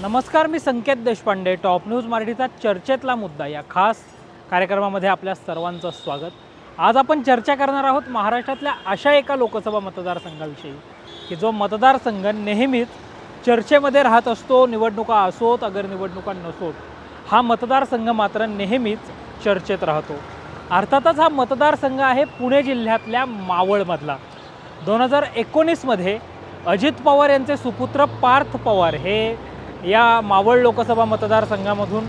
नमस्कार मी Sanket Deshpande. Top news मराठीचा चर्चेतला मुद्दा या खास कार्यक्रमामध्ये आपल्या सर्वांचं स्वागत. आज आपण चर्चा करणार आहोत महाराष्ट्रातल्या अशा एका लोकसभा मतदारसंघाविषयी की जो मतदारसंघ नेहमीच चर्चेमध्ये राहत असतो निवडणुका असोत अगर निवडणुका नसोत हा मतदारसंघ मात्र नेहमीच चर्चेत राहतो. अर्थातच हा मतदारसंघ आहे पुणे जिल्ह्यातल्या मावळमधला. दोन हजार एकोणीसमध्ये अजित पवार यांचे सुपुत्र पार्थ पवार हे या मावळ लोकसभा मतदारसंघामधून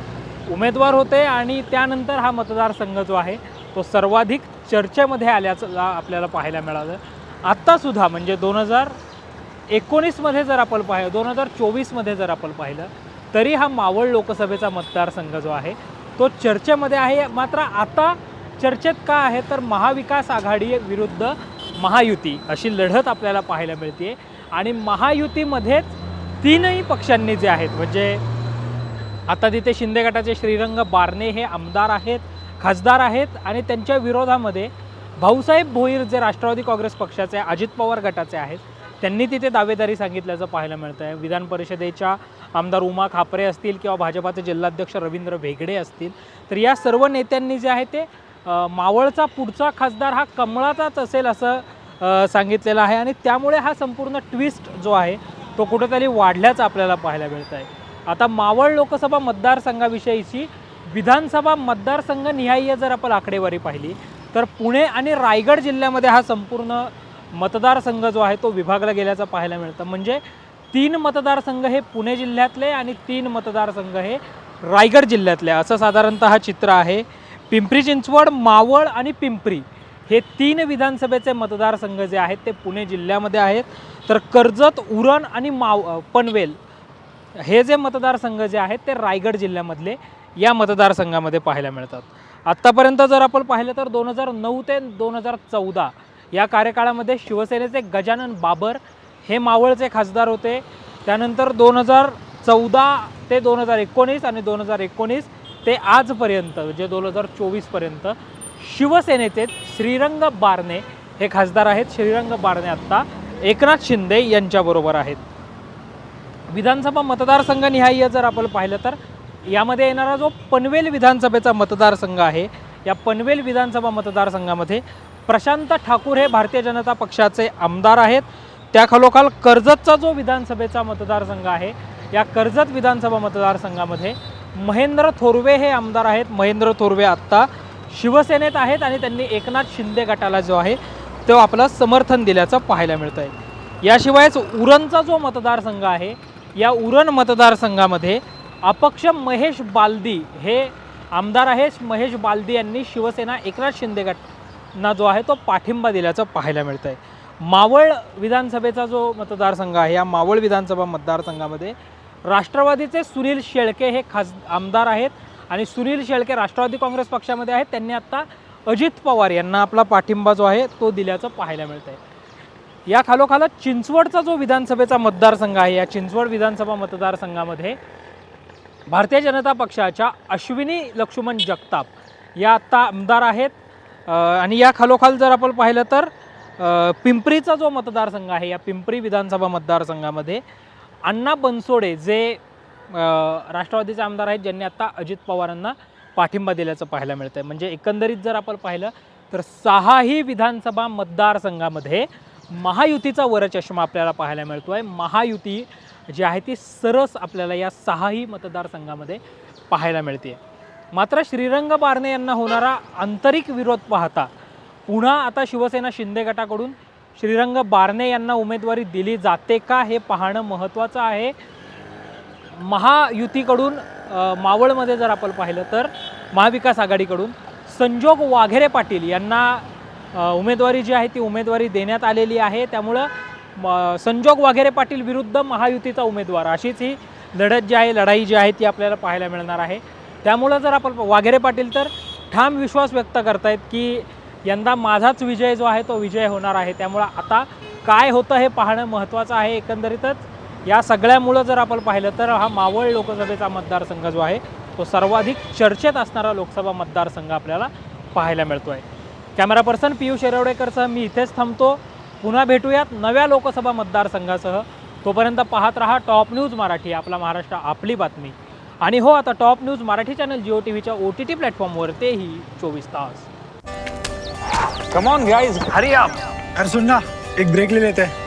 उमेदवार होते आणि त्यानंतर हा मतदारसंघ जो आहे तो सर्वाधिक चर्चेमध्ये आल्याचं आपल्याला पाहायला मिळालं. आत्तासुद्धा म्हणजे दोन हजार एकोणीसमध्ये जर आपण पाहिलं दोन हजार चोवीसमध्ये जर आपण पाहिलं तरी हा मावळ लोकसभेचा मतदारसंघ जो आहे तो चर्चेमध्ये आहे. मात्र आता चर्चेत का आहे? तर महाविकास आघाडी विरुद्ध महायुती अशी लढत आपल्याला पाहायला मिळते आणि महायुतीमध्येच तीनही पक्षांनी जे आहेत म्हणजे आता तिथे शिंदे गटाचे श्रीरंग बारणे हे आमदार आहेत खासदार आहेत आणि त्यांच्या विरोधामध्ये भाऊसाहेब भोईर जे राष्ट्रवादी काँग्रेस पक्षाचे अजित पवार गटाचे आहेत त्यांनी तिथे दावेदारी सांगितल्याचं पाहायला मिळतं आहे विधान परिषदेच्या आमदार उमा खापरे असतील किंवा भाजपाचे जिल्हाध्यक्ष रवींद्र भेगडे असतील तर या सर्व नेत्यांनी जे आहे ते मावळचा पुढचा खासदार हा कमळाचाच असेल असं सांगितलेलं आहे आणि त्यामुळे हा संपूर्ण ट्विस्ट जो आहे तो कुठेतरी वाढल्याचं आपल्याला पाहायला मिळत आहे आता मावळ लोकसभा मतदारसंघाविषयीची विधानसभा मतदारसंघनिहाय जर आपण आकडेवारी पाहिली तर पुणे आणि रायगड जिल्ह्यामध्ये हा संपूर्ण मतदारसंघ जो आहे तो विभागला गेल्याचा पाहायला मिळतं. म्हणजे तीन मतदारसंघ हे पुणे जिल्ह्यातले आणि तीन मतदारसंघ हे रायगड जिल्ह्यातले. असं साधारणतः हा चित्र आहे. पिंपरी चिंचवड मावळ आणि पिंपरी. हे तीन विधानसभेचे मतदारसंघ जे आहेत ते पुणे जिल्ह्यामध्ये आहेत. तर कर्जत उरण आणि माव पनवेल हे जे मतदारसंघ जे आहेत ते रायगड जिल्ह्यामधले या मतदारसंघामध्ये पाहायला मिळतात. आत्तापर्यंत जर आपण पाहिलं तर दोन हजार नऊ ते दोन हजार चौदा या कार्यकाळामध्ये शिवसेनेचे गजानन बाबर हे मावळचे खासदार होते. त्यानंतर दोन हजार चौदा ते दोन हजार एकोणीस आणि दोन हजार एकोणीस ते आजपर्यंत जे दोन हजार चोवीसपर्यंत शिवसेनेचे श्रीरंग बारणे हे खासदार आहेत. श्रीरंग बारणे आत्ता एकनाथ शिंदे यांच्याबरोबर आहेत. विधानसभा मतदारसंघनिहाय जर आपण पाहिलं तर यामध्ये येणारा जो पनवेल विधानसभेचा मतदारसंघ आहे या पनवेल विधानसभा मतदारसंघामध्ये प्रशांत ठाकूर हे भारतीय जनता पक्षाचे आमदार आहेत. त्याखालोखाल कर्जतचा जो विधानसभेचा मतदारसंघ आहे या कर्जत विधानसभा मतदारसंघामध्ये महेंद्र थोरवे हे आमदार आहेत. महेंद्र थोरवे आत्ता शिवसेनेत आहेत आणि त्यांनी एकनाथ शिंदे गटाला जो आहे तो आपलं समर्थन दिल्याचं पाहायला मिळतं आहे याशिवायच उरणचा जो मतदारसंघ आहे या उरण मतदारसंघामध्ये अपक्ष महेश बालदी हे आमदार आहे महेश बालदी यांनी शिवसेना एकनाथ शिंदे गटना जो आहे तो पाठिंबा दिल्याचं पाहायला मिळतं आहे मावळ विधानसभेचा जो मतदारसंघ आहे या मावळ विधानसभा मतदारसंघामध्ये राष्ट्रवादीचे सुनील शेळके हे खास आमदार आहेत. आणि सुनील शेळके राष्ट्रवादी काँग्रेस पक्षामध्ये आहेत. त्यांनी आत्ता अजित पवार यांना आपला पाठिंबा जो आहे तो दिल्याचं पाहायला मिळतं आहे या खालोखालच चिंचवडचा जो विधानसभेचा मतदारसंघ आहे या चिंचवड विधानसभा मतदारसंघामध्ये भारतीय जनता पक्षाच्या अश्विनी लक्ष्मण जगताप या आत्ता आमदार आहेत. आणि या खालोखाल जर आपण पाहिलं तर पिंपरीचा जो मतदारसंघ आहे या पिंपरी विधानसभा मतदारसंघामध्ये अण्णा बनसोडे जे राष्ट्रवादीचे आमदार आहेत ज्यांनी आत्ता अजित पवारांना पाठिंबा दिल्याचं पाहायला मिळतं आहे म्हणजे एकंदरीत जर आपण पाहिलं तर सहाही विधानसभा मतदारसंघामध्ये महायुतीचा वरचष्मा आपल्याला पाहायला मिळतो आहे महायुती जी आहे ती सरस आपल्याला या सहाही मतदारसंघामध्ये पाहायला मिळते मात्र श्रीरंग बारणे यांना होणारा आंतरिक विरोध पाहता पुन्हा आता शिवसेना शिंदे गटाकडून श्रीरंग बारणे यांना उमेदवारी दिली जाते का हे पाहणं महत्त्वाचं आहे. महायुतीकडून मावळमध्ये जर आपण पाहिलं तर महाविकास आघाडीकडून संजोग वाघेरे पाटील यांना उमेदवारी जी आहे ती उमेदवारी देण्यात आलेली आहे. त्यामुळं म- संजोग वाघेरे पाटील विरुद्ध महायुतीचा उमेदवार. अशीच ही लढत जी आहे लढाई जी आहे ती आपल्याला पाहायला मिळणार आहे. त्यामुळं जर आपण वाघेरे पाटील तर ठाम विश्वास व्यक्त करतायत की यंदा माझाच विजय जो आहे तो विजय होणार आहे. त्यामुळं आता काय होतं हे पाहणं महत्त्वाचं आहे. एकंदरीतच या सगळ्यामुळं जर आपण पाहिलं तर हा मावळ लोकसभेचा मतदारसंघ जो आहे तो सर्वाधिक चर्चेत असणारा लोकसभा मतदारसंघ आपल्याला पाहायला मिळतो आहे कॅमेरा पर्सन पियुष येरवडेकरसह मी इथेच थांबतो. पुन्हा भेटूयात नव्या लोकसभा मतदारसंघासह. तोपर्यंत पाहत रहा टॉप न्यूज मराठी आपला महाराष्ट्र आपली बातमी. आणि हो आता top news Marathi channel Jio T व्हीच्या ओ टी टी प्लॅटफॉर्मवर तेही चोवीस तास. कम ऑन गाइस हरी आप अरे सुन ना एक ब्रेक ले लेते. हैं